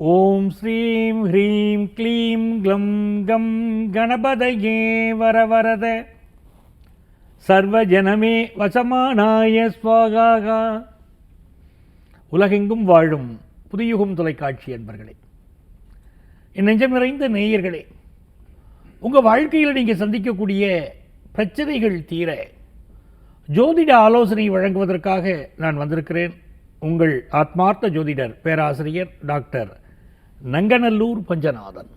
ஓம் ஸ்ரீம் ஹ்ரீம் க்ளீம் க்ளம் கம் கணபதையே வரவரத. சர்வஜனமே வசமானாய ஸ்வாகாகா உலகெங்கும் வாழும் புதியுகம் தொலைக்காட்சி என்பர்களே என் நெஞ்சம் நிறைந்த நேயர்களே உங்கள் வாழ்க்கையில் நீங்கள் சந்திக்கக்கூடிய பிரச்சனைகள் தீர ஜோதிட ஆலோசனை வழங்குவதற்காக நான் வந்திருக்கிறேன் உங்கள் ஆத்மார்த்த ஜோதிடர் பேராசிரியர் டாக்டர் நங்கநல்லூர் பஞ்சநாதன்.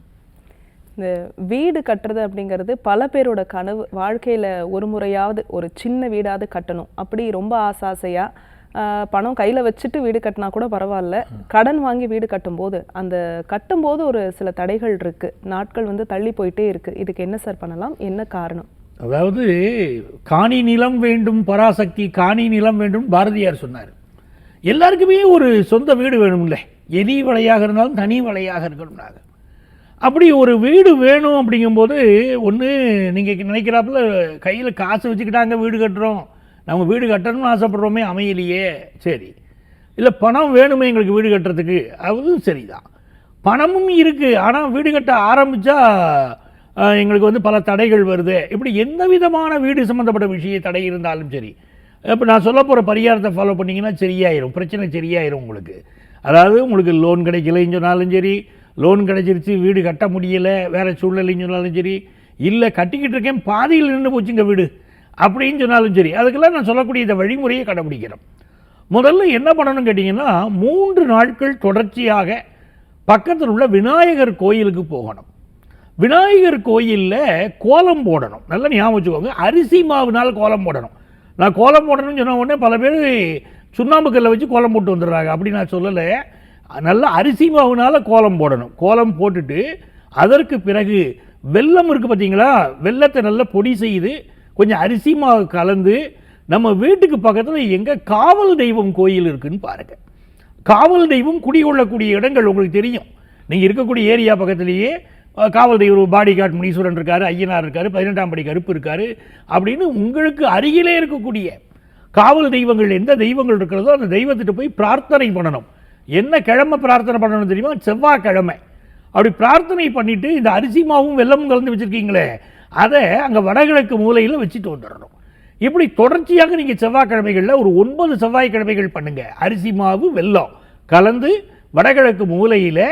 இந்த வீடு கட்டுறது அப்படிங்கிறது பல பேரோட கனவு. வாழ்க்கையில் ஒரு முறையாவது ஒரு சின்ன வீடாவது கட்டணும். அப்படி ரொம்ப ஆசை ஆசையா ஆஹ், பணம் கையில் வச்சுட்டு வீடு கட்டினா கூட பரவாயில்ல. கடன் வாங்கி வீடு கட்டும்போது அந்த கட்டும்போது ஒரு சில தடைகள் இருக்கு. நாட்கள் வந்து தள்ளி போயிட்டே இருக்கு. இதுக்கு என்ன சார் பண்ணலாம்? என்ன காரணம்? அதாவது காணி நிலம் வேண்டும் பராசக்தி காணி நிலம் வேண்டும் பாரதியார் சொன்னார். எல்லாருக்குமே ஒரு சொந்த வீடு வேணும்ல. எலி வலையாக இருந்தாலும் தனி வலையாக இருக்கணும்னாங்க அப்படி ஒரு வீடு வேணும் அப்படிங்கும்போது ஒன்று நீங்கள் நினைக்கிறாப்புல கையில் காசு வச்சுக்கிட்டாங்க வீடு கட்டுறோம். நம்ம வீடு கட்டணும்னு ஆசைப்படுறோமே அமையலையே. சரி. இல்லை பணம் வேணுமே எங்களுக்கு வீடு கட்டுறதுக்கு. அதுவும் சரிதான். பணமும் இருக்குது ஆனால் வீடு கட்ட ஆரம்பித்தா எங்களுக்கு வந்து பல தடைகள் வருது. இப்படி எந்த விதமான வீடு சம்மந்தப்பட்ட விஷய தடை இருந்தாலும் சரி இப்போ நான் சொல்ல போகிற பரிகாரத்தை ஃபாலோ பண்ணிங்கன்னா சரியாயிரும். பிரச்சனை சரியாயிரும் உங்களுக்கு. அதாவது உங்களுக்கு லோன் கிடைக்கலைன்னு சொன்னாலும் சரி லோன் கிடைச்சிருச்சு வீடு கட்ட முடியலை வேறு சூழ்நிலைன்னு சொன்னாலும் சரி இல்லை கட்டிக்கிட்டு இருக்கேன் பாதியில் நின்று போச்சுங்க வீடு அப்படின்னு சொன்னாலும் சரி அதுக்கெல்லாம் நான் சொல்லக்கூடிய இந்த வழிமுறையை கடைபிடிக்கிறோம். முதல்ல என்ன பண்ணணும்னு கேட்டிங்கன்னா மூன்று நாட்கள் தொடர்ச்சியாக பக்கத்தில் உள்ள விநாயகர் கோயிலுக்கு போகணும். விநாயகர் கோயிலில் கோலம் போடணும். நல்லா ஞாபகம் வச்சுக்கோங்க. அரிசி மாவுனால் கோலம் போடணும். நான் கோலம் போடணும்னு சொன்ன உடனே பல பேர் சுண்ணாம்பு கல்லை வச்சு கோலம் போட்டு வந்துடுறாங்க. அப்படி நான் சொல்லலை. நல்லா அரிசி மாவுனால் கோலம் போடணும். கோலம் போட்டுட்டு அதற்கு பிறகு வெல்லம் இருக்குது பார்த்தீங்களா? வெல்லத்தை நல்லா பொடி செய்து கொஞ்சம் அரிசி மாவு கலந்து நம்ம வீட்டுக்கு பக்கத்தில் எங்கே காவல் தெய்வம் கோயில் இருக்குதுன்னு பாருங்கள் காவல் தெய்வம் குடிகொள்ளக்கூடிய இடங்கள் உங்களுக்கு தெரியும். நீங்கள் இருக்கக்கூடிய ஏரியா பக்கத்துலேயே காவல் தெய்வம் பாடி கார்டு முனீஸ்வரன் இருக்கார் ஐயனார் இருக்கார் பதினெட்டாம் படி கருப்பு இருக்கார் அப்படின்னு உங்களுக்கு அருகிலே இருக்கக்கூடிய காவல் தெய்வங்கள் எந்த தெய்வங்கள் இருக்கிறதோ அந்த தெய்வத்திட்ட போய் பிரார்த்தனை பண்ணணும். என்ன கிழமை பிரார்த்தனை பண்ணணும் தெரியுமா? செவ்வாய்க்கிழமை. அப்படி பிரார்த்தனை பண்ணிவிட்டு இந்த அரிசி மாவும் வெல்லமும் கலந்து வச்சுருக்கீங்களே அதை அங்கே வடகிழக்கு மூலையில் வச்சுட்டு வந்துடணும். இப்படி தொடர்ச்சியாக நீங்கள் செவ்வாய்க்கிழமைகளில் ஒரு ஒன்பது செவ்வாய்க்கிழமைகள் பண்ணுங்கள் அரிசி மாவு வெல்லம் கலந்து வடகிழக்கு மூலையில்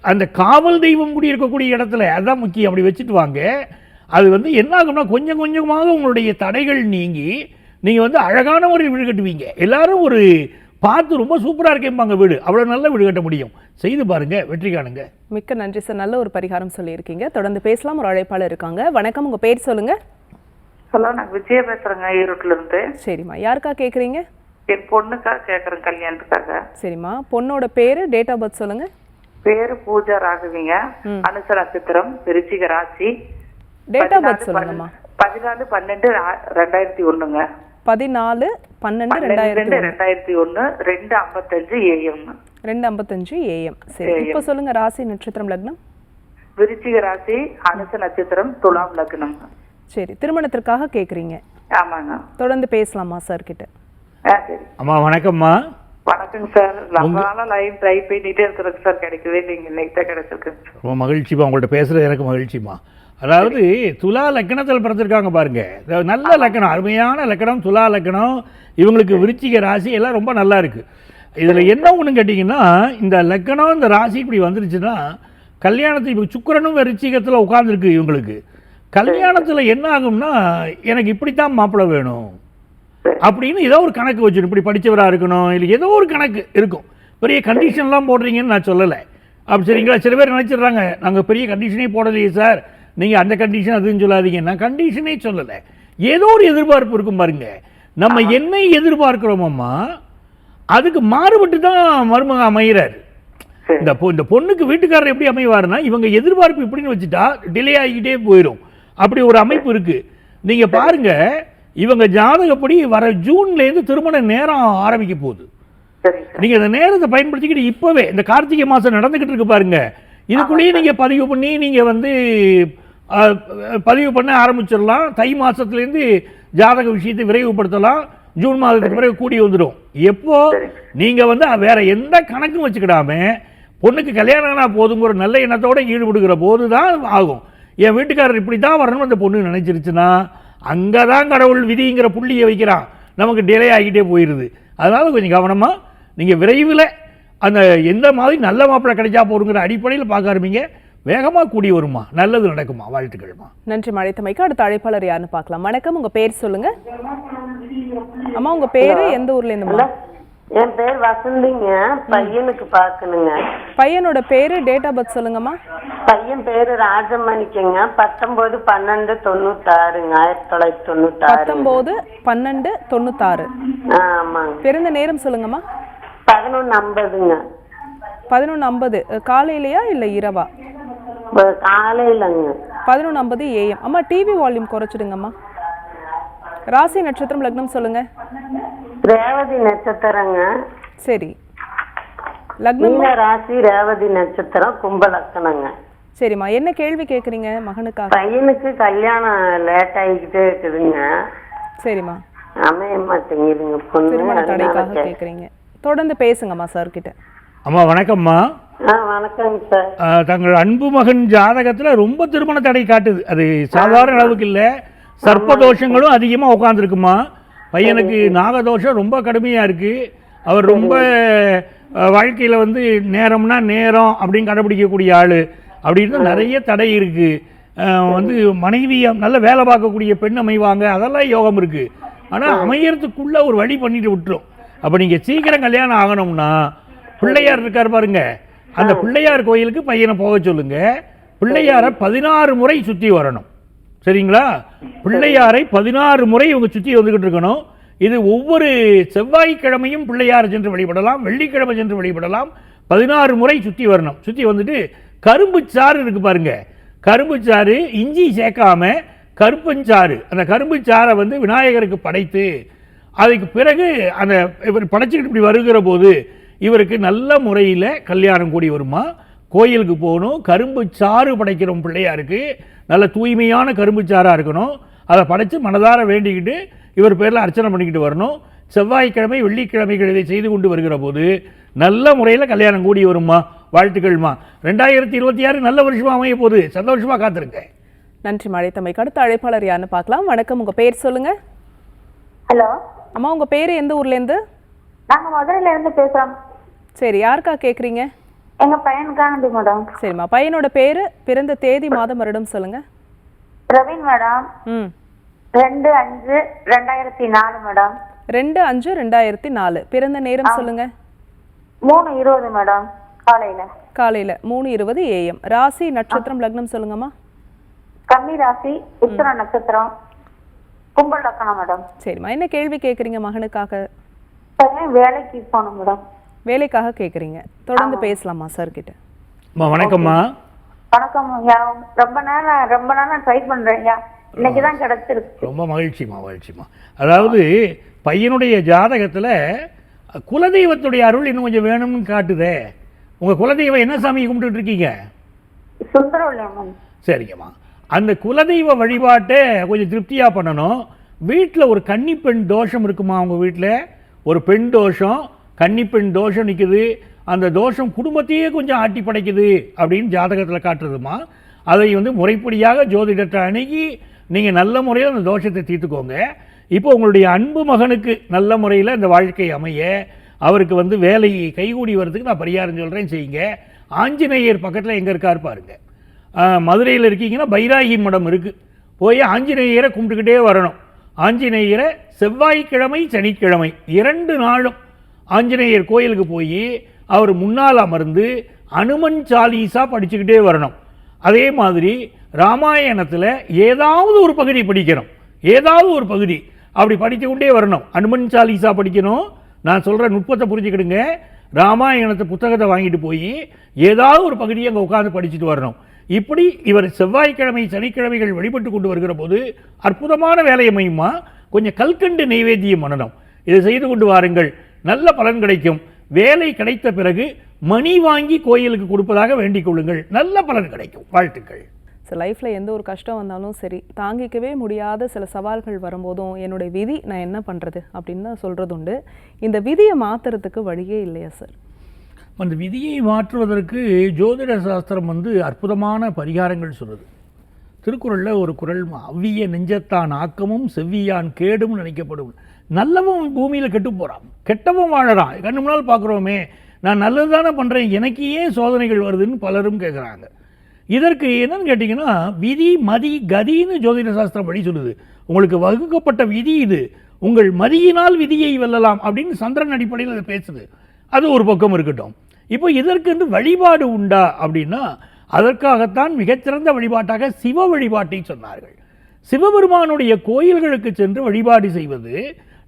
அந்த காவல் தெய்வம் கூடி இருக்கக்கூடிய இடத்துல அதான் முக்கியம் அப்படி வச்சுட்டு வாங்க. அது வந்து என்ன ஆகும்னா கொஞ்சம் கொஞ்சமாக உங்களுடைய தடைகள் நீங்கி நீங்கள் வந்து அழகான முறையில் வீடு கட்டுவீங்க. எல்லாரும் ஒரு பார்த்து ரொம்ப சூப்பராக இருக்கேம்பாங்க வீடு. அவ்வளோ நல்ல வீடு கட்ட முடியும். செய்து பாருங்க வெற்றி காணுங்க. மிக்க நன்றி சார். நல்ல ஒரு பரிகாரம் சொல்லியிருக்கீங்க. தொடர்ந்து பேசலாம். ஒரு அழைப்பாளர் இருக்காங்க. வணக்கம் உங்க பேர் சொல்லுங்க. ஹலோ நான் விஜயா பேசுறேங்க ஈரோட்ல இருந்து சரிம்மா. யாருக்கா கேட்குறீங்க என் பொண்ணுக்காக கேக்குறேன் கல்யாணத்துக்காக. சரிம்மா. பொண்ணோட பேரு டேட் ஆஃப் பர்த் சொல்லுங்க. பேரு பூஜா ராகவிங்க அனுச நட்சத்திரம் விருச்சிக ராசி. டேட் ஆஃப் பர்த் பதினாலு சொல்லுங்கம்மா. பதினாலு பன்னெண்டு ரெண்டாயிரத்தி ஒண்ணுங்க. பதினாலு பன்னெண்டு ரெண்டாயிரத்தி ரெண்டாயிரத்தி ஒண்ணு ரெண்டு ஐம்பத்தஞ்சு ஏஎம். ரெண்டு ஐம்பத்தஞ்சு ஏஎம். சரி இப்போ சொல்லுங்க ராசி நட்சத்திரம் லக்னம்? விருச்சிக ராசி அனுச நட்சத்திரம் துலாம் லக்னம். சரி திருமணத்திற்காக கேட்குறீங்க ஆமாங்க. தொடர்ந்து பேசலாமா சார் கிட்ட? அம்மா வணக்கம்மா. வணக்கங்க சார். ரொம்ப நாளா லைன் ட்ரை பண்ணிட்டே இருக்கிறதுக்கு சார். கிடைக்கவே இல்லைங்க. இன்னைக்கு தான் கிடைச்சிருக்குங்க ரொம்ப மகிழ்ச்சிமா உங்கள்ட்ட பேசுகிறது எனக்கு மகிழ்ச்சிமா அதாவது துலா லக்கணத்தில் பிறந்திருக்காங்க பாருங்க. நல்ல லக்கணம் அருமையான லக்கணம் துலா லக்கணம் இவங்களுக்கு விருச்சிக ராசி எல்லாம் ரொம்ப நல்லா இருக்கு. இதில் என்ன ஒன்று கேட்டிங்கன்னா இந்த லக்கணம் இந்த ராசி இப்படி வந்துருச்சுன்னா கல்யாணத்துக்கு இப்போ சுக்கிரனும் விருச்சிகத்தில் உட்காந்துருக்கு இவங்களுக்கு. கல்யாணத்தில் என்ன ஆகும்னா எனக்கு இப்படித்தான் மாப்பிள்ளை வேணும். அப்படின்னு ஏதோ ஒரு கணக்கு வச்சிடும் இப்படி படிச்சவரா இருக்கணும் இல்லை ஏதோ ஒரு கணக்கு இருக்கும். பெரிய கண்டிஷன்லாம் போடுறீங்கன்னு நான் சொல்லலை. அப்படி சரிங்களா? சில பேர் நினச்சிடுறாங்க நாங்கள் பெரிய கண்டிஷனே போடலையே சார் நீங்கள் அந்த கண்டிஷன் அதுன்னு சொல்லாதீங்க. நான் கண்டிஷனே சொல்லலை. ஏதோ ஒரு எதிர்பார்ப்பு இருக்கும் பாருங்க. நம்ம என்ன எதிர்பார்க்கிறோமம்மா அதுக்கு மாறுபட்டு தான் மருமக அமைகிறார். இந்த பொ இந்த பொண்ணுக்கு வீட்டுக்காரர் எப்படி அமைவாருன்னா இவங்க எதிர்பார்ப்பு இப்படின்னு வச்சுட்டா டிலே ஆகிக்கிட்டே போயிடும் அப்படி ஒரு அமைப்பு இருக்கு. நீங்க பாருங்க இவங்க ஜாதகப்படி வர ஜூன்ல இருந்து திருமண நேரம் ஆரம்பிக்க போகுது. சரிங்க சார். நீங்க இந்த நேரத்தை பயன்படுத்திக்கிட்டு இப்பவே இந்த கார்த்திகை மாசம் நடந்துகிட்டு இருக்கு பாருங்க. இதுக்குள்ளேயே நீங்க பதிவு பண்ணி நீங்க வந்து பதிவு பண்ண ஆரம்பிச்சிடலாம். தை மாசத்துலேருந்து ஜாதக விஷயத்தை விரைவுபடுத்தலாம். ஜூன் மாதத்துக்கு பிறகு கூடி வந்துடும். எப்போ? நீங்க வந்து வேற எந்த கணக்கும் வச்சுக்கிடாம பொண்ணுக்கு கல்யாணம் ஆனா போதுங்கிற நல்ல எண்ணத்தோட ஈடுபடுகிற போது தான் ஆகும். என் வீட்டுக்காரர் இப்படி தான் வரணும்னு அந்த பொண்ணு நினைச்சிருச்சுன்னா அங்கே தான் கடவுள் விதிங்கிற புள்ளியை வைக்கிறான். நமக்கு டிலே ஆகிட்டே போயிடுது அதனால் கொஞ்சம் கவனமாக நீங்கள் விரைவில் அந்த எந்த மாதிரி நல்ல மாப்பிள்ளை கிடைச்சா போருங்கிற அடிப்படையில் பார்க்க ஆரம்பிங்க. வேகமாக கூடி வருமா? நல்லது நடக்குமா? வாழ்த்துக்கள்மா. நன்றி மழைத்தமைக்கு அடுத்த அழைப்பாளர் யாருன்னு பார்க்கலாம். வணக்கம். உங்கள் பேர் சொல்லுங்கள் அம்மா உங்கள் பேர்? எந்த ஊர்லேருந்து என் பேர் வசந்திங்க. பையனுக்கு பார்க்கணுங்க. பையனோட பேரு டேட் ஆஃப் பர்த் சொல்லுங்கம்மா. பையன் பேரு ராஜமணிக்குங்க. பத்தொன்பது பன்னெண்டு தொண்ணூத்தாறுங்க. ஆயிரத்தி தொள்ளாயிரத்தி தொண்ணூத்தாறு பத்தொம்போது பன்னெண்டு தொண்ணூத்தாறு. ஆமாங்க. பிறந்த நேரம் சொல்லுங்கம்மா. பதினொன்று ஐம்பதுங்க பதினொன்று ஐம்பது காலையிலையா இல்லை இரவா? காலையிலங்க. பதினொன்று ஐம்பது ஏஎம் அம்மா டிவி வால்யூம் குறைச்சிடுங்கம்மா. ராசி நட்சத்திரம் லக்னம் சொல்லுங்க. ரேவதி நட்சத்திரங்க. சரி. லக்னம்? மீன ராசி ரேவதி நட்சத்திரம் கும்பலக்கணங்க சரிம்மா என்ன கேள்வி கேட்குறீங்க மகனுக்காக? பையனுக்கு கல்யாணம் லேட் ஆகிக்கிட்டே இருக்குதுங்க. சரிம்மா. அமைய மாட்டேங்குதுங்க பொண்ணு திருமண தடைக்காக கேட்குறீங்க தொடர்ந்து பேசுங்கம்மா சார் கிட்ட அம்மா வணக்கம்மா. ஆ வணக்கங்க சார் ஆஹ், தங்கள் அன்பு மகன் ஜாதகத்துல ரொம்ப திருமண தடை காட்டுது. அது சாதாரண அளவுக்கு இல்லை. சர்ப்பதோஷங்களும் அதிகமா உட்காந்துருக்குமா பையனுக்கு நாகதோஷம் ரொம்ப கடுமையா இருக்கு. அவர் ரொம்ப வாழ்க்கையில வந்து நேரம்னா நேரம் அப்படின்னு கடைபிடிக்கக்கூடிய ஆளு. அப்படின்னு நிறைய தடை இருக்கு. ஆஹ், வந்து மனைவி நல்ல வேலை பார்க்கக்கூடிய பெண் அமைவாங்க. அதெல்லாம் யோகம் இருக்கு. ஆனா அமையறதுக்குள்ள ஒரு வழி பண்ணிட்டு விட்டுரும். அப்ப நீங்க சீக்கிரம் கல்யாணம் ஆகணும்னா பிள்ளையார் இருக்கார் பாருங்க. அந்த பிள்ளையார் கோயிலுக்கு பையனை போக சொல்லுங்க. பிள்ளையாரை பதினாறு முறை சுத்தி வரணும். சரிங்களா? பிள்ளையாரை பதினாறு முறை இவங்க சுத்தி வந்துகிட்டு இருக்கணும். இது ஒவ்வொரு செவ்வாய்க்கிழமையும் பிள்ளையார் சென்று வழிபடலாம் வெள்ளிக்கிழமை சென்று வழிபடலாம். பதினாறு முறை சுத்தி வரணும். சுத்தி வந்துட்டு கரும்பு சாறு இருக்கு பாருங்க. கரும்பு சாறு இஞ்சி சேர்க்காம கருப்பஞ்சாறு அந்த கரும்பு சாறை வந்து விநாயகருக்கு படைத்து அதுக்கு பிறகு அந்த இவர் படைச்சிக்கிட்டு இப்படி வருகிற போது இவருக்கு நல்ல முறையில் கல்யாணம் கூடி வருமா? கோயிலுக்கு போகணும். கரும்பு சாறு படைக்கிறோம் பிள்ளையாருக்கு நல்ல தூய்மையான கரும்பு சாறாக இருக்கணும். அதை படைச்சு மனதார வேண்டிக்கிட்டு இவர் பேரில் அர்ச்சனை பண்ணிக்கிட்டு வரணும். செவ்வாய்க்கிழமை வெள்ளிக்கிழமைகள் இதை செய்து கொண்டு வருகிற போது நல்ல முறையில் கல்யாணம் கூடி வருமா வாழ்த்துக்கள்மா. ரெண்டாயிரத்தி இருபத்தி ஆறு நல்ல வருஷமா அமைய போகுது. சந்தோஷமா காத்திருங்க. நன்றி மழைத்தமைக்கு அடுத்த அழைப்பாளர் யாருன்னு பார்க்கலாம். வணக்கம். உங்க பேர் சொல்லுங்க. ஹலோ. அம்மா உங்க பேர் எந்த ஊர்லேருந்து நாங்க மதுரையில இருந்து பேசுறோம். சரி யாருக்கா கேட்குறீங்க எங்க பையனுக்காண்டி மேடம். சரிம்மா பையனோட பேரு பிறந்த தேதி மாதம் வருடம் சொல்லுங்க. பிரவீன் மேடம். ம். ரெண்டு அஞ்சு ரெண்டாயிரத்தி நாலு மேடம். ரெண்டு அஞ்சு ரெண்டாயிரத்தி நாலு. பிறந்த நேரம் சொல்லுங்க. மூணு இருபது மேடம் காலையில. காலையில மூணு இருபது ஏஎம் ராசி நட்சத்திரம் லக்னம் சொல்லுங்கம்மா. கன்னி ராசி உத்தர நட்சத்திரம் கும்பல் லக்கணம் மேடம். சரிம்மா என்ன கேள்வி கேட்குறீங்க மகனுக்காக? வேலைக்கு போகணும் மேடம். வேலைக்காக கேட்குறீங்க தொடர்ந்து பேசலாமா சார் கிட்ட? அம்மா வணக்கம்மா. வணக்கம் ஐயா. ரொம்ப நேரம் ரொம்ப நேரம் ட்ரை பண்றேன் ஐயா. இன்னைக்கு தான் கிடைச்சிருக்கு. ரொம்ப மகிழ்ச்சிமா மகிழ்ச்சிமா அதாவது பையனுடைய ஜாதகத்தில் குலதெய்வத்துடைய அருள் இன்னும் கொஞ்சம் வேணும்னு காட்டுதே. உங்கள் குலதெய்வம் என்ன சாமி கும்பிட்டுட்டு இருக்கீங்க? சுந்தரவல்லியம்மன் சரிங்கம்மா. அந்த குலதெய்வ வழிபாட்டை கொஞ்சம் திருப்தியாக பண்ணணும். வீட்டில் ஒரு கன்னிப்பெண் தோஷம் இருக்குமா உங்கள் வீட்டில் ஒரு பெண் தோஷம் கன்னிப்பெண் தோஷம் நிற்குது அந்த தோஷம் குடும்பத்தையே கொஞ்சம் ஆட்டி படைக்குது அப்படின்னு ஜாதகத்தில் காட்டுறதுமா? அதை வந்து முறைப்படியாக ஜோதிடத்தை அணுகி நீங்கள் நல்ல முறையில் அந்த தோஷத்தை தீர்த்துக்கோங்க. இப்போ உங்களுடைய அன்பு மகனுக்கு நல்ல முறையில் இந்த வாழ்க்கை அமைய அவருக்கு வந்து வேலை கைகூடி வர்றதுக்கு நான் பரிகாரம் சொல்கிறேன் செய்யுங்க. ஆஞ்சநேயர் பக்கத்தில் எங்கே இருக்கார் பாருங்க. மதுரையில் இருக்கீங்கன்னா பைராகி மடம் இருக்குது போய் ஆஞ்சநேயரை கும்பிட்டுக்கிட்டே வரணும். ஆஞ்சநேயரை செவ்வாய்க்கிழமை சனிக்கிழமை இரண்டு நாளும் ஆஞ்சநேயர் கோயிலுக்கு போய் அவர் முன்னால் அமர்ந்து அனுமன் சாலீசா படிச்சுக்கிட்டே வரணும். அதே மாதிரி ராமாயணத்தில் ஏதாவது ஒரு பகுதி படிக்கணும். ஏதாவது ஒரு பகுதி அப்படி படித்து கொண்டே வரணும். அனுமன் சாலீசா படிக்கணும். நான் சொல்கிற நுட்பத்தை புரிஞ்சுக்கிடுங்க. ராமாயணத்தை புத்தகத்தை வாங்கிட்டு போய் ஏதாவது ஒரு பகுதியை அங்கே உட்காந்து படிச்சுட்டு வரணும். இப்படி இவர் செவ்வாய்க்கிழமை சனிக்கிழமைகள் வழிபட்டு கொண்டு வருகிற போது அற்புதமான வேலையை மையமாக கொஞ்சம் கல்கண்டு நைவேத்தியம் பண்ணணும். இதை செய்து கொண்டு வாருங்கள். நல்ல பலன் கிடைக்கும். வேலை கிடைத்த பிறகு மணி வாங்கி கோயிலுக்கு கொடுப்பதாக வேண்டிக் கொள்ளுங்கள். நல்ல பலன் கிடைக்கும். வாழ்த்துக்கள். ஸோ லைஃப்பில் எந்த ஒரு கஷ்டம் வந்தாலும் சரி தாங்கிக்கவே முடியாத சில சவால்கள் வரும்போதும் என்னுடைய விதி நான் என்ன பண்ணுறது அப்படின்னு தான் சொல்கிறது உண்டு. இந்த விதியை மாற்றுறதுக்கு வழியே இல்லையா சார் அந்த விதியை மாற்றுவதற்கு ஜோதிட சாஸ்திரம் வந்து அற்புதமான பரிகாரங்கள் சொல்லுது. திருக்குறளில் ஒரு குறள் அவ்விய நெஞ்சத்தான் ஆக்கமும் செவ்வியான் கேடும் நினைக்கப்படும். நல்லவன் பூமியில் கெட்டு போகிறான் கெட்டவன் வாழறான். கண்ணு முன்னால் பார்க்குறோமே நான் நல்லது தானே பண்ணுறேன் எனக்கு ஏன் சோதனைகள் வருதுன்னு பலரும் கேட்குறாங்க இதற்கு என்னன்னு கேட்டிங்கன்னா விதி மதி கதின்னு ஜோதிட சாஸ்திரம் படி சொல்லுது. உங்களுக்கு வகுக்கப்பட்ட விதி இது. உங்கள் மதியினால் விதியை வெல்லலாம் அப்படின்னு சந்திரன் அடிப்படையில் அதை பேசுது. அது ஒரு பக்கம் இருக்கட்டும். இப்போ இதற்கு வந்து வழிபாடு உண்டா அப்படின்னா அதற்காகத்தான் மிகச்சிறந்த வழிபாட்டாக சிவ வழிபாட்டை சொன்னார்கள். சிவபெருமானுடைய கோயில்களுக்கு சென்று வழிபாடு செய்வது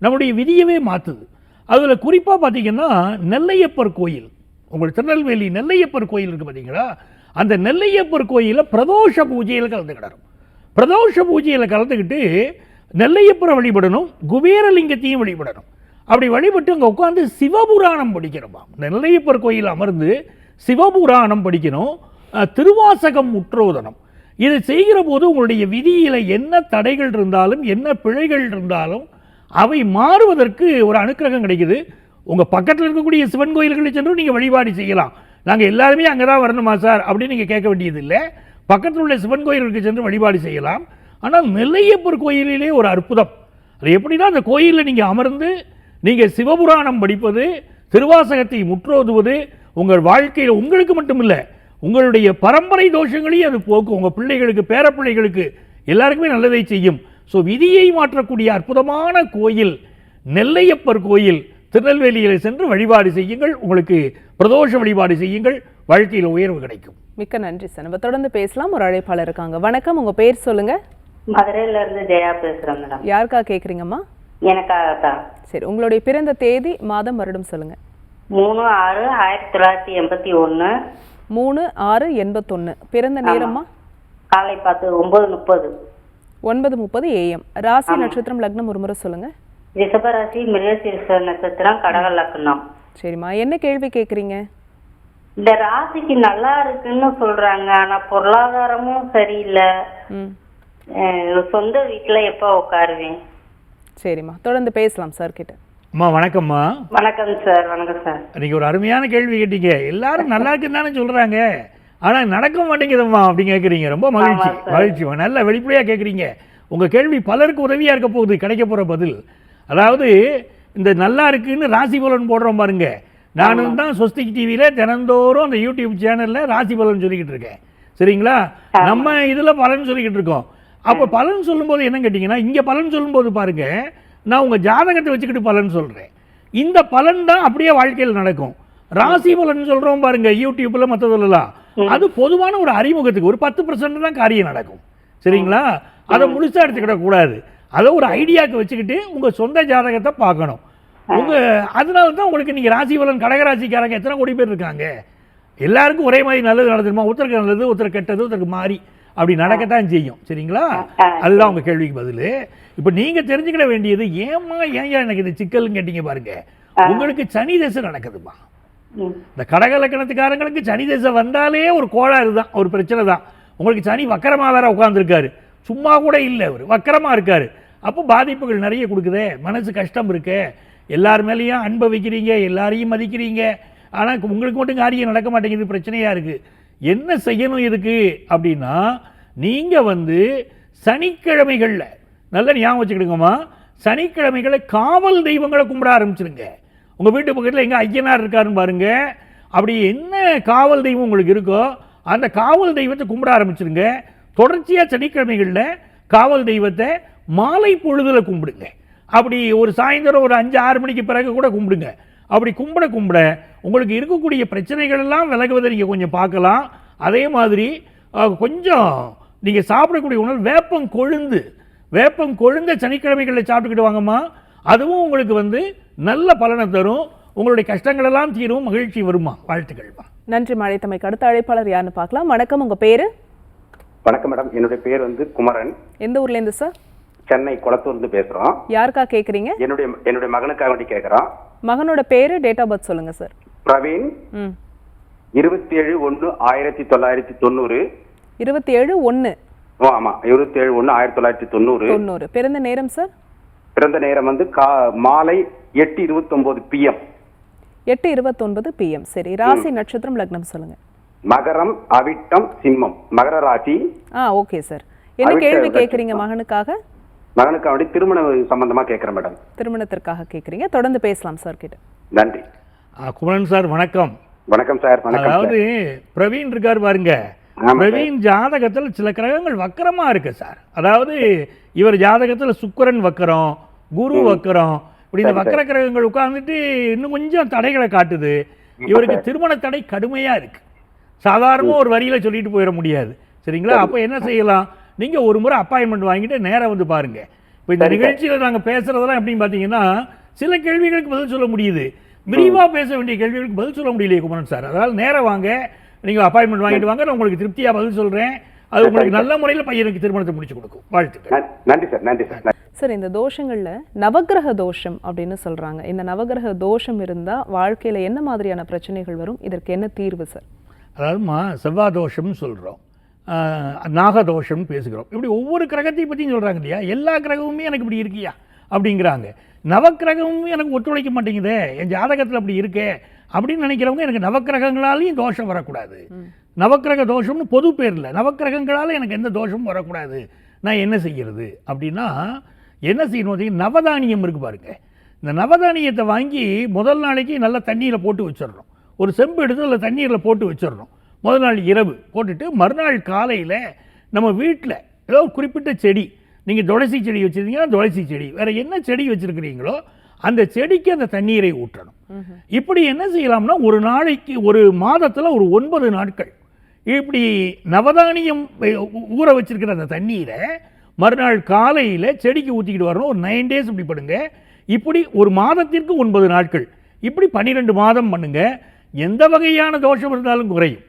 நம்முடைய விதியவே மாற்றுது அதில் குறிப்பாக பார்த்தீங்கன்னா நெல்லையப்பர் கோயில். உங்கள் திருநெல்வேலி நெல்லையப்பர் கோயில் இருக்குது பார்த்தீங்களா அந்த நெல்லையப்பர் கோயிலில் பிரதோஷ பூஜையில் கலந்துக்கிடணும். பிரதோஷ பூஜையில் கலந்துக்கிட்டு நெல்லையப்பரை வழிபடணும் குபேரலிங்கத்தையும் வழிபடணும். அப்படி வழிபட்டு அங்கே உட்காந்து சிவபுராணம் படிக்கணுமா? நெல்லையப்பர் கோயில் அமர்ந்து சிவபுராணம் படிக்கணும் திருவாசகம் முற்றோதனம் இதை செய்கிற போது உங்களுடைய விதியில் என்ன தடைகள் இருந்தாலும் என்ன பிழைகள் இருந்தாலும் அவை மாறுவதற்கு ஒரு அனுக்கிரகம் கிடைக்குது. உங்கள் பக்கத்தில் இருக்கக்கூடிய சிவன் கோயில்களை சென்று நீங்கள் வழிபாடு செய்யலாம். நாங்கள் எல்லாருமே அங்கே தான் வரணுமா சார்? அப்படின்னு நீங்கள் கேட்க வேண்டியது இல்லை பக்கத்தில் உள்ள சிவன் கோயில்களுக்கு சென்று வழிபாடு செய்யலாம். ஆனால் நெல்லையப்பர் கோயிலிலே ஒரு அற்புதம். அது எப்படின்னா அந்த கோயிலில் நீங்கள் அமர்ந்து நீங்கள் சிவபுராணம் படிப்பது திருவாசகத்தை முற்றோதுவது உங்கள் வாழ்க்கையில் உங்களுக்கு மட்டும் இல்லை உங்களுடைய பரம்பரை தோஷங்களையும் அது போக்கும். உங்கள் பிள்ளைகளுக்கு பேரப்பிள்ளைகளுக்கு எல்லாருக்குமே நல்லதை செய்யும். ஸோ விதியை மாற்றக்கூடிய அற்புதமான கோயில் நெல்லையப்பர் கோயில் திருநெல்வேலியில் சென்று வழிபாடு செய்யுங்கள். உங்களுக்கு பிரதோஷ வழிபாடு செய்யுங்கள். வாழ்க்கையில் உயர்வு கிடைக்கும். மிக்க நன்றி சார். நம்ம தொடர்ந்து பேசலாம். ஒரு அழைப்பாளர் இருக்காங்க. வணக்கம். உங்கள் பேர் சொல்லுங்கள் மதுரையில இருந்து ஜெயா பேசுறேன் மேடம். யாருக்கா கேட்குறீங்கம்மா எனக்காக தான் சரி உங்களுடைய பிறந்த தேதி மாதம் வருடம் சொல்லுங்கள் மூணு ஆறு ஆயிரத்தி தொள்ளாயிரத்தி எண்பத்தி ஒன்று மூணு ஆறு எண்பத்தொன்று பிறந்த நேரமா காலை பார்த்து ஒன்பது முப்பது. ஒன்பது முப்பது ஏஎம் ராசி நட்சத்திரம் லக்னம் ஒரு முறை சொல்லுங்கள் ரிஷபராசி மிருகசீரிச நட்சத்திரம் கடக லக்னம். சரிம்மா. என்ன கேள்வி கேட்குறீங்க இந்த ராசிக்கு நல்லா இருக்குன்னு சொல்றாங்க ஆனா பொருளாதாரமும் சரியில்லை. சொந்த வீட்டுல எப்ப உட்காருவேன்? சரிம்மா. தொடர்ந்து பேசலாம் சார் கிட்ட. அம்மா வணக்கம்மா. வணக்கம் சார் வணக்கம் சார் நீங்க ஒரு அருமையான கேள்வி கேட்டீங்க. எல்லாரும் நல்லா இருக்குன்னு தானே சொல்றாங்க. ஆனா நடக்க மாட்டேங்குதும்மா அப்படி கேட்குறீங்க ரொம்ப மகிழ்ச்சி. மகிழ்ச்சி. நல்ல வெளிப்படையா கேட்குறீங்க உங்க கேள்வி பலருக்கு உதவியா இருக்க போகுது. கிடைக்க போற பதில். அதாவது இந்த நல்லா இருக்குன்னு ராசி பலன் போடுறோம் பாருங்க. நானும் தான் ஸ்வஸ்திக் டிவியில் தினந்தோறும் அந்த யூடியூப் சேனலில் ராசி பலன் சொல்லிக்கிட்டு இருக்கேன். சரிங்களா? நம்ம இதில் பலன் சொல்லிக்கிட்டு இருக்கோம். அப்போ பலன் சொல்லும்போது என்ன கேட்டிங்கன்னா இங்கே பலன் சொல்லும்போது பாருங்க நான் உங்கள் ஜாதகத்தை வச்சுக்கிட்டு பலன் சொல்கிறேன் இந்த பலன் தான் அப்படியே வாழ்க்கையில் நடக்கும். ராசி பலன் சொல்கிறோம் பாருங்க யூடியூப்பில் மற்றதுலலாம் அது பொதுவான ஒரு அறிமுகத்துக்கு ஒரு பத்து பர்சன்ட் தான் காரியம் நடக்கும். சரிங்களா? அதை முழுசாக எடுத்துக்கிடக் கூடாது. அதை ஒரு ஐடியாவுக்கு வச்சுக்கிட்டு உங்கள் சொந்த ஜாதகத்தை பார்க்கணும். உங்க அதனால தான் உங்களுக்கு நீங்க ராசி பலன் கடகராசிக்காரங்க எத்தனை கோடி பேர் இருக்காங்க? எல்லாருக்கும் ஒரே மாதிரி நல்லது நடந்துருமா? ஒருத்தருக்கு நல்லது ஒருத்தர் கெட்டது ஒருத்தருக்கு மாறி. அப்படி நடக்கத்தான் செய்யும். சரிங்களா? அதுதான் உங்க கேள்விக்கு பதில். இப்போ நீங்க தெரிஞ்சுக்கிட வேண்டியது ஏம்மா ஏன் எனக்கு இது சிக்கல்னு கேட்டீங்க பாருங்க. உங்களுக்கு சனி தசை நடக்குதுமா. இந்த கடக லக்கணத்துக்காரங்களுக்கு சனி தசை வந்தாலே ஒரு கோளாறு தான் ஒரு பிரச்சனை தான். உங்களுக்கு சனி வக்கரமாக வேற உட்காந்துருக்காரு சும்மா கூட இல்லை அவர் வக்கரமாக இருக்கார். அப்போ பாதிப்புகள் நிறைய கொடுக்குதே மனசு கஷ்டம் இருக்கு. எல்லார் மேலேயும் அனுபவிக்கிறீங்க எல்லாரையும் மதிக்கிறீங்க. ஆனால் உங்களுக்கு மட்டும் காரியம் நடக்க மாட்டேங்குது பிரச்சனையாக இருக்குது என்ன செய்யணும் இதுக்கு அப்படின்னா நீங்கள் வந்து சனிக்கிழமைகளில் நல்ல ஞாபகம் வச்சுக்கிடுங்கம்மா சனிக்கிழமைகளை காவல் தெய்வங்களை கும்பிட ஆரம்பிச்சிருங்க. உங்கள் வீட்டு பக்கத்தில் எங்கே ஐயனார் இருக்காருன்னு பாருங்க. அப்படி என்ன காவல் தெய்வம் உங்களுக்கு இருக்கோ அந்த காவல் தெய்வத்தை கும்பிட ஆரம்பிச்சிருங்க. தொடர்ச்சியாக சனிக்கிழமைகளில் காவல் தெய்வத்தை மாலை பொழுதில் கும்பிடுங்க. அப்படி ஒரு சாயந்தரம் ஒரு அஞ்சு ஆறு மணிக்கு பிறகு கூட கும்பிடுங்க. அப்படி கும்பிட கும்பிட உங்களுக்கு இருக்கக்கூடிய பிரச்சனைகள் எல்லாம் விலகுவதை நீங்கள் கொஞ்சம் பார்க்கலாம். அதே மாதிரி கொஞ்சம் நீங்கள் சாப்பிடக்கூடிய உணவு வேப்பம் கொழுந்து. வேப்பம் கொழுந்த சனிக்கிழமைகளில் சாப்பிட்டுக்கிட்டு வாங்கம்மா. அதுவும் உங்களுக்கு வந்து நல்ல பலனை தரும். உங்களுடைய கஷ்டங்கள் எல்லாம் தீரும். மகிழ்ச்சி வருமா? வாழ்த்துக்கள்மா நன்றி மழைத்தமைக்கு அடுத்த அழைப்பாளர் யாருன்னு பார்க்கலாம். வணக்கம். உங்க பேரு? வணக்கம் மேடம். என்னுடைய பேர் வந்து குமரன். எந்த ஊர்லேருந்து சார்? சென்னை குளத்தூர்ந்து பேசுறோம். யாருக்கா கேட்குறீங்க என்னுடைய என்னுடைய மகனுக்காக வேண்டி கேட்குறோம் மகனோட பேரு டேட் ஆஃப் பர்த் சொல்லுங்க சார் பிரவீன். ம். இருபத்தி ஏழு ஒன்று ஆயிரத்தி தொள்ளாயிரத்தி தொண்ணூறு. இருபத்தி ஏழு ஒன்று ஓ ஆமா. இருபத்தி ஏழு ஒன்று ஆயிரத்தி தொள்ளாயிரத்தி தொண்ணூறு. தொண்ணூறு. பிறந்த நேரம் சார் பிறந்த நேரம் வந்து கா மாலை எட்டு இருபத்தொன்பது பிஎம் எட்டு இருபத்தொன்பது பிஎம் சரி ராசி நட்சத்திரம் லக்னம் சொல்லுங்க. மகரம் அவிட்டம் சிம்மம். மகர ராசி. ஆ ஓகே சார். என்ன கேள்வி. கேட்குறீங்க மகனுக்காக? மகனுக்காக வேண்டி திருமண சம்பந்தமா கேட்குறேன் மேடம். திருமணத்திற்காக கேட்குறீங்க. தொடர்ந்து பேசலாம் சார் கிட்ட நன்றி. ஆ, குமரன் சார் வணக்கம். வணக்கம் சார் வணக்கம் அதாவது பிரவீன் இருக்கார் பாருங்க. பிரவீன் ஜாதகத்தில் சில கிரகங்கள் வக்கரமா இருக்கு சார். அதாவது இவர் ஜாதகத்துல சுக்கிரன் வக்கரம் குரு வக்கரம் இப்படி இந்த வக்கர கிரகங்கள் உட்கார்ந்துட்டு இன்னும் கொஞ்சம் தடைகளை காட்டுது. இவருக்கு திருமண தடை கடுமையா இருக்கு. சாதாரணமா ஒரு வரியில சொல்லிட்டு போயிட முடியாது. சரிங்களா? அப்ப என்ன செய்யலாம்? நீங்க ஒரு முறை அப்பாயின்மெண்ட் வாங்கிட்டு நேரா வந்து பாருங்க. இப்போ இந்த. நிகழ்ச்சியில நாங்க பேசுறதெல்லாம் எப்படின்னு பாத்தீங்கன்னா சில கேள்விகளுக்கு பதில் சொல்ல முடியுது. விரிவா பேச வேண்டிய கேள்விகளுக்கு பதில் சொல்ல முடியலையே குமரன் சார். அதனால நேரா வாங்க. நீங்க அப்பாயின்மெண்ட் வாங்கிட்டு வாங்க. நான் உங்களுக்கு திருப்தியா பதில் சொல்றேன். அது உங்களுக்கு நல்ல முறையில் பையனுக்கு திருமணத்தை முடிச்சு கொடுக்கும். வாழ்த்துக்கள். நன்- நன்றி சார் நன்றி சார். சார் இந்த தோஷங்கள்ல நவக்கிரக தோஷம் அப்படின்னு சொல்றாங்க. இந்த நவக்கிரக தோஷம் இருந்தா வாழ்க்கையில என்ன மாதிரியான பிரச்சனைகள் வரும்? இதற்கு என்ன தீர்வு சார் அதாவதுமா செவ்வாய் தோஷம்னு சொல்கிறோம் நாகதோஷம்னு பேசுகிறோம். இப்படி ஒவ்வொரு கிரகத்தையும் பற்றியும் சொல்கிறாங்க இல்லையா? எல்லா கிரகமுமே எனக்கு இப்படி இருக்கியா? அப்படிங்கிறாங்க. நவக்கிரகமும் எனக்கு ஒத்துழைக்க மாட்டேங்குதே. என் ஜாதகத்தில் அப்படி இருக்கே. அப்படின்னு நினைக்கிறவங்க எனக்கு நவக்கிரகங்களாலையும் தோஷம் வரக்கூடாது. நவக்கிரக தோஷம்னு பொது பேரில். நவக்கிரகங்களால் எனக்கு எந்த தோஷமும் வரக்கூடாது. நான் என்ன செய்கிறது அப்படின்னா என்ன செய்யணும் நவதானியம் இருக்கு பாருங்க. இந்த நவதானியத்தை வாங்கி முதல் நாளைக்கு நல்லா தண்ணியில் போட்டு வச்சிடணும். ஒரு செம்பு எடுத்து அதில் தண்ணீரில் போட்டு வச்சிடணும். முதல் நாள் இரவு போட்டுட்டு மறுநாள் காலையில் நம்ம வீட்டில் ஏதோ ஒரு குறிப்பிட்ட செடி நீங்கள் துளசி செடி வச்சுருந்தீங்கன்னா துளசி செடி. வேறு என்ன செடி வச்சுருக்கிறீங்களோ அந்த செடிக்கு அந்த தண்ணீரை ஊற்றணும். இப்படி என்ன செய்யலாம்னா ஒரு நாளைக்கு ஒரு மாதத்தில் ஒரு ஒன்பது நாட்கள் இப்படி நவதானியம் ஊற வச்சிருக்கிற அந்த தண்ணீரை மறுநாள் காலையில் செடிக்கு ஊற்றிக்கிட்டு வரணும். ஒரு நைன் டேஸ் இப்படி பண்ணுங்க இப்படி ஒரு மாதத்திற்கு ஒன்பது நாட்கள். இப்படி பன்னிரெண்டு மாதம் பண்ணுங்க. எந்த வகையான தோஷம் இருந்தாலும் குறையும்.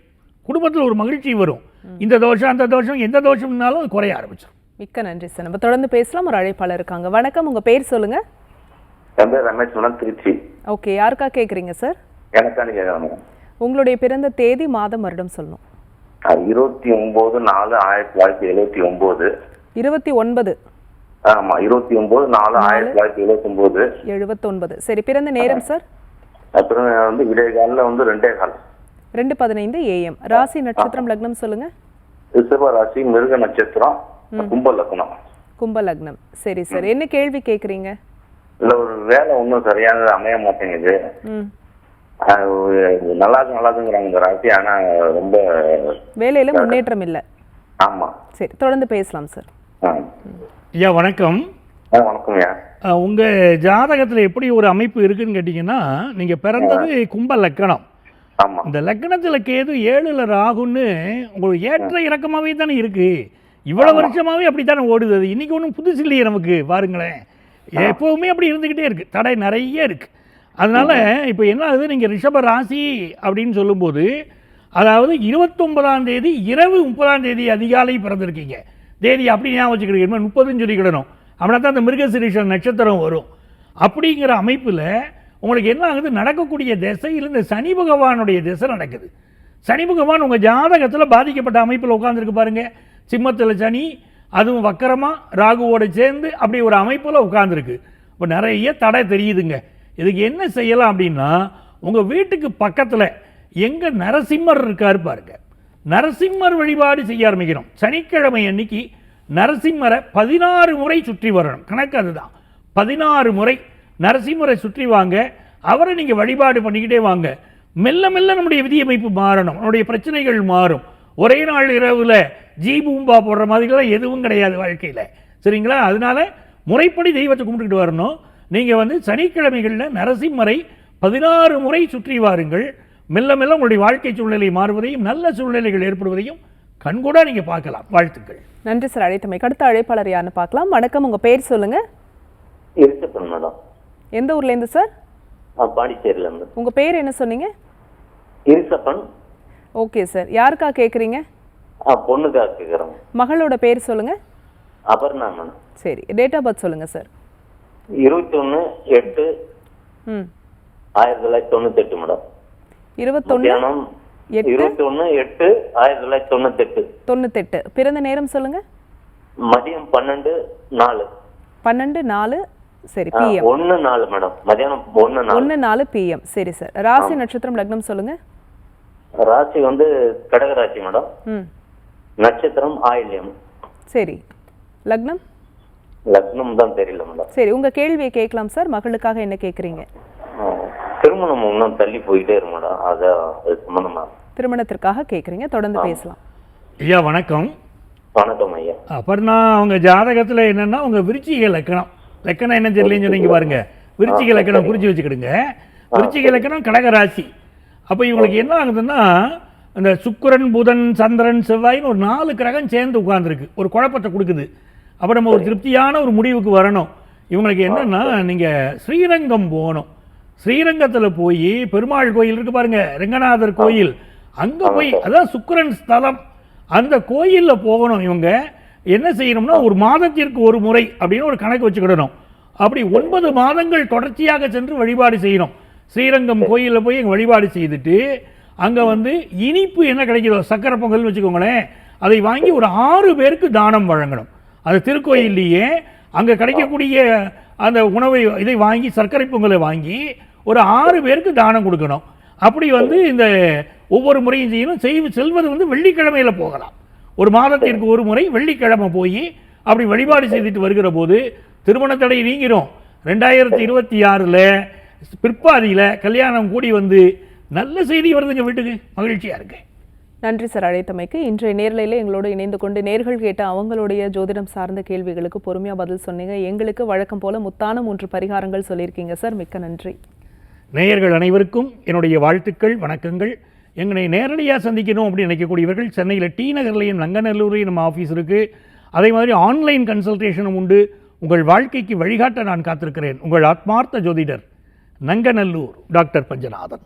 குடும்பத்தில் ஒரு மகிழ்ச்சி வரும். இந்த தோஷம் அந்த தோஷம் எந்த தோஷம்னாலும் அது குறைய ஆரம்பிச்சிடும் மிக்க நன்றி சார். நம்ம தொடர்ந்து பேசலாம். ஒரு அழைப்பாளர் இருக்காங்க. வணக்கம். உங்க பேர் சொல்லுங்க. ரமேஷ். திருச்சி. ஓகே. யாருக்கா கேட்குறீங்க சார்? உங்களுடைய பிறந்த தேதி மாதம் வருடம் சொல்லணும் இருபத்தி ஒன்பது நாலு ஆயிரத்தி தொள்ளாயிரத்தி எழுபத்தி ஒன்பது. இருபத்தி ஒன்பது. ஆமா இருபத்தி ஒன்பது நாலு ஆயிரத்தி தொள்ளாயிரத்தி எழுபத்தி ஒன்பது. எழுபத்தொன்பது சரி பிறந்த நேரம் சார்? அப்புறம் வந்து விடிய காலில் வந்து ரெண்டே கால். ரெண்டு பதினைந்து ஏஎம் ராசி நட்சத்திரம் லக்னம் சொல்லுங்க. ரிஷப ராசி மிருக நட்சத்திரம் கும்ப லக்னம். கும்ப லக்னம். சரி சார். என்ன கேள்வி கேட்குறீங்க இல்ல ஒரு வேலை ஒன்றும் சரியானது அமைய மாட்டேங்குது. நல்லா இருக்கு நல்லா இருக்குங்கிறாங்க இந்த ராசி ஆனா ரொம்ப வேலையில முன்னேற்றம் இல்லை. ஆமா. சரி தொடர்ந்து பேசலாம் சார். ஐயா வணக்கம். ஆ, வணக்கம்யா அஹ், உங்க ஜாதகத்தில் எப்படி ஒரு அமைப்பு இருக்குன்னு கேட்டிங்கன்னா நீங்க பிறந்தது கும்ப லக்கணம். ஆமா. இந்த லக்னத்துல கேது ஏழுல ராகுன்னு உங்களுக்கு ஏற்ற இறக்கமாவே தானே இருக்கு. இவ்வளவு வருஷமாவே அப்படித்தானே ஓடுது. இன்னைக்கு ஒன்றும் புதுசு இல்லையே நமக்கு பாருங்களேன். எப்பவுமே அப்படி இருந்துக்கிட்டே இருக்கு. தடை நிறைய இருக்கு. அதனால் இப்போ என்ன ஆகுது? நீங்கள் ரிஷப ராசி அப்படின்னு சொல்லும்போது அதாவது இருபத்தொன்பதாம் தேதி இரவு முப்பதாம் தேதி அதிகாலை பிறந்திருக்கீங்க. தேதி அப்படி ஞாபகம் வச்சுக்கிட்டு முப்பதுன்னு சொல்லிக்கிடணும் அப்படின்னா தான் அந்த மிருகசிரீஷ நட்சத்திரம் வரும். அப்படிங்கிற அமைப்பில் உங்களுக்கு என்ன ஆகுது? நடக்கக்கூடிய திசையில் இந்த சனி பகவானுடைய திசை நடக்குது. சனி பகவான் உங்கள் ஜாதகத்தில் பாதிக்கப்பட்ட அமைப்பில் உட்காந்துருக்கு பாருங்க. சிம்மத்தில் சனி அதுவும் வக்கரமாக ராகுவோட சேர்ந்து அப்படி ஒரு அமைப்பில் உட்காந்துருக்கு இப்போ நிறைய தடை தெரியுதுங்க. இதுக்கு என்ன செய்யலாம் அப்படின்னா உங்கள் வீட்டுக்கு பக்கத்தில் எங்கே நரசிம்மர் இருக்காரு பாருங்க. நரசிம்மர் வழிபாடு செய்ய ஆரம்பிக்கணும் சனிக்கிழமை அன்னைக்கு நரசிம்மரை பதினாறு முறை சுற்றி வரணும். கணக்கு அதுதான். பதினாறு முறை நரசிம்மரை சுற்றி வாங்க. அவரை நீங்கள் வழிபாடு பண்ணிக்கிட்டே வாங்க. மெல்ல மெல்ல நம்முடைய விதியமைப்பு மாறணும். நம்முடைய பிரச்சனைகள் மாறும். ஒரே நாள் இரவில் ஜீ பூம்பா போடுற மாதிரிலாம் எதுவும் கிடையாது வாழ்க்கையில். சரிங்களா? அதனால முறைப்படி தெய்வத்தை கும்பிட்டுக்கிட்டு வரணும். நீங்கள் வந்து சனிக்கிழமைகளில் நரசிம்மரை பதினாறு முறை சுற்றி வாருங்கள். மெல்ல மெல்ல உங்களுடைய வாழ்க்கை சூழ்நிலை மாறுவதையும் நல்ல சூழ்நிலைகள் ஏற்படுவதையும் கண்கூட நீங்கள் பார்க்கலாம். வாழ்த்துக்கள். நன்றி சார். அழைத்தமைக்கு அடுத்த அழைப்பாளர் யாருன்னு பார்க்கலாம். வணக்கம். உங்க பேர் சொல்லுங்க. இருக்கப்பன் மேடம். எந்த ஊர்ல இருந்து சார்? பாண்டிச்சேரியில இருந்து. உங்க பேர் என்ன சொன்னீங்க? Irusappan okay sir. யாருக்கா கேட்குறீங்க ஆ பொண்ணுக்காக கேட்குறேங்க மகளோட பேர் சொல்லுங்க. அபர்ணா மேடம். சரி. டேட் ஆஃப் பர்த் சொல்லுங்க சார். இருபத்தி ஒன்று எட்டு ஆயிரத்தி தொள்ளாயிரத்தி தொண்ணூத்தெட்டு மேடம். இருபத்தொன்னு மத்தியானம் எட்டு. எட்டு ஆயிரத்தி தொள்ளாயிரத்தி தொண்ணூத்தெட்டு. தொண்ணூத்தெட்டு. பிறந்த நேரம் சொல்லுங்க. மதியம் பன்னெண்டு நாலு. பன்னெண்டு நாலு. சரி பிஎம் ஒன்று நாலு மேடம். மதியானம் ஒன்று நாலு. ஒன்று நாலு பிஎம் சரி சார் ராசி நட்சத்திரம் லக்னம் சொல்லுங்க. ராசி வந்து கடகராசி மேடம். நட்சத்திரம் ஆயில்யம். சரி. லக்னம்? லக்னம் தான் தெரியல மேடம். சரி உங்க கேள்வியை கேட்கலாம் சார். மகளுக்காக என்ன கேட்குறீங்க? ஆ, திருமணம் இன்னும் தள்ளி போயிட்டே இருக்கு மேடம். அதான் திருமணத்திற்காக கேட்குறீங்க. தொடர்ந்து பேசலாம். ஐயா வணக்கம். வணக்கம் ஐயா. அப்புறம் அவங்க ஜாதகத்தில் என்னன்னா உங்க விருச்சிக லக்கணம். லக்கணம் என்ன தெரியலன்னு சொன்னீங்க பாருங்க. விருச்சிக லக்கணம் குறிச்சு வச்சுக்கிடுங்க. விருச்சிக லக்கணம் கடகராசி. அப்போ இவங்களுக்கு என்ன ஆகுதுன்னா இந்த சுக்கிரன் புதன் சந்திரன் செவ்வாய்னு ஒரு நாலு கிரகம் சேர்ந்து உட்கார்ந்துருக்கு. ஒரு குழப்பத்தை கொடுக்குது. அப்போ நம்ம ஒரு திருப்தியான ஒரு முடிவுக்கு வரணும். இவங்களுக்கு என்னன்னா நீங்கள் ஸ்ரீரங்கம் போகணும். ஸ்ரீரங்கத்தில் போய் பெருமாள் கோயில் இருக்கு பாருங்க ரெங்கநாதர் கோயில். அங்கே போய் அதான் சுக்கிரன் ஸ்தலம். அந்த கோயிலில் போகணும் இவங்க. என்ன செய்யணும்னா ஒரு மாதத்திற்கு ஒரு முறை அப்படின்னு ஒரு கணக்கு வச்சுக்கிடணும். அப்படி ஒன்பது மாதங்கள் தொடர்ச்சியாக சென்று வழிபாடு செய்யணும். ஸ்ரீரங்கம் கோயிலில் போய் அங்கே வழிபாடு செய்துட்டு அங்கே வந்து இனிப்பு என்ன கிடைக்குதோ சக்கரை பொங்கல்னு வச்சுக்கோங்களேன் அதை வாங்கி ஒரு ஆறு பேருக்கு தானம் வழங்கணும். அது திருக்கோயில்லையே அங்கே கிடைக்கக்கூடிய அந்த உணவை இதை வாங்கி சர்க்கரை பொங்கலை வாங்கி ஒரு ஆறு பேருக்கு தானம் கொடுக்கணும். அப்படி வந்து இந்த ஒவ்வொரு முறையும் செய்யணும். செய் செல்வது வந்து வெள்ளிக்கிழமையில் போகலாம். ஒரு மாதத்திற்கு ஒரு முறை வெள்ளிக்கிழமை போய் அப்படி வழிபாடு செய்துட்டு வருகிற போது திருமண தடை நீங்கிரும். ரெண்டாயிரத்தி இருபத்தி ஆறில் பிற்பாதியில் கல்யாணம் கூடி வந்து நல்ல செய்தி வருதுங்க வீட்டுக்கு. மகிழ்ச்சியாக இருக்குது நன்றி சார் அழைத்தமைக்கு. இன்றைய நேர்லையில் எங்களோடு இணைந்து கொண்டு நேர்கள் கேட்ட அவங்களுடைய ஜோதிடம் சார்ந்த கேள்விகளுக்கு பொறுமையாக பதில் சொன்னீங்க. எங்களுக்கு வழக்கம் போல முத்தான மூன்று பரிகாரங்கள் சொல்லியிருக்கீங்க சார். மிக்க நன்றி. நேயர்கள் அனைவருக்கும் என்னுடைய வாழ்த்துக்கள் வணக்கங்கள். எங்களை நேரடியாக சந்திக்கணும் அப்படின்னு நினைக்கக்கூடியவர்கள் சென்னையில் டி நகர்லையும் நங்கநல்லூரையும் நம்ம ஆஃபீஸ் இருக்குது அதே மாதிரி ஆன்லைன் கன்சல்டேஷனும் உண்டு. உங்கள் வாழ்க்கைக்கு வழிகாட்ட நான் காத்திருக்கிறேன். உங்கள் ஆத்மார்த்த ஜோதிடர் நங்கநல்லூர் டாக்டர் பஞ்சநாதன்.